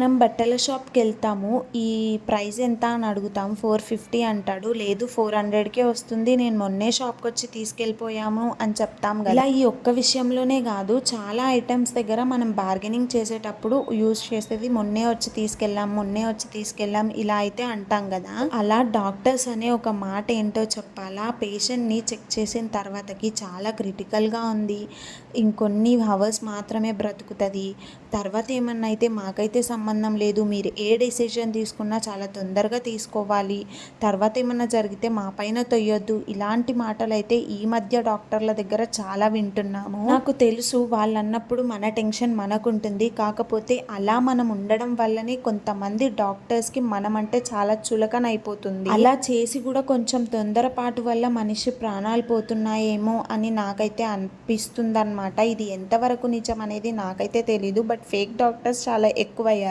మనం బట్టల షాప్కి వెళ్తాము ఈ ప్రైస్ ఎంత అని అడుగుతాం. ఫోర్ ఫిఫ్టీ అంటాడు. లేదు ఫోర్ హండ్రెడ్కే వస్తుంది. నేను మొన్నే షాప్కి వచ్చి తీసుకెళ్ళిపోయాము అని చెప్తాం కదా. ఇలా ఈ ఒక్క విషయంలోనే కాదు. చాలా ఐటమ్స్ దగ్గర మనం బార్గెనింగ్ చేసేటప్పుడు యూజ్ చేసేది మొన్నే వచ్చి తీసుకెళ్ళాం మొన్నే వచ్చి తీసుకెళ్ళాం ఇలా అయితే అంటాం కదా. అలా డాక్టర్స్ అనే ఒక మాట ఏంటో చెప్పాలా? పేషెంట్ని చెక్ చేసిన తర్వాతకి చాలా క్రిటికల్గా ఉంది. ఇంకొన్ని అవర్స్ మాత్రమే బ్రతుకుతుంది. తర్వాత ఏమన్నా అయితే మాకైతే సంబంధం లేదు. మీరు ఏ డెసిషన్ తీసుకున్నా చాలా తొందరగా తీసుకోవాలి. తర్వాత ఏమన్నా జరిగితే మా పైన తొయ్యొద్దు. ఇలాంటి మాటలు అయితే ఈ మధ్య డాక్టర్ల దగ్గర చాలా వింటున్నాము. నాకు తెలుసు వాళ్ళు అన్నప్పుడు మన టెన్షన్ మనకుంటుంది. కాకపోతే అలా మనం ఉండడం వల్లనే కొంతమంది డాక్టర్స్కి మనం అంటే చాలా చులకన అయిపోతుంది అలా చేసి కూడా కొంచెం తొందరపాటు వల్ల మనిషి ప్రాణాలు పోతున్నాయేమో అని నాకైతే అనిపిస్తుంది అనమాట ఇది ఎంతవరకు నిజం అనేది నాకైతే తెలీదు. బట్ ఫేక్ డాక్టర్స్ చాలా ఎక్కువయ్యారు.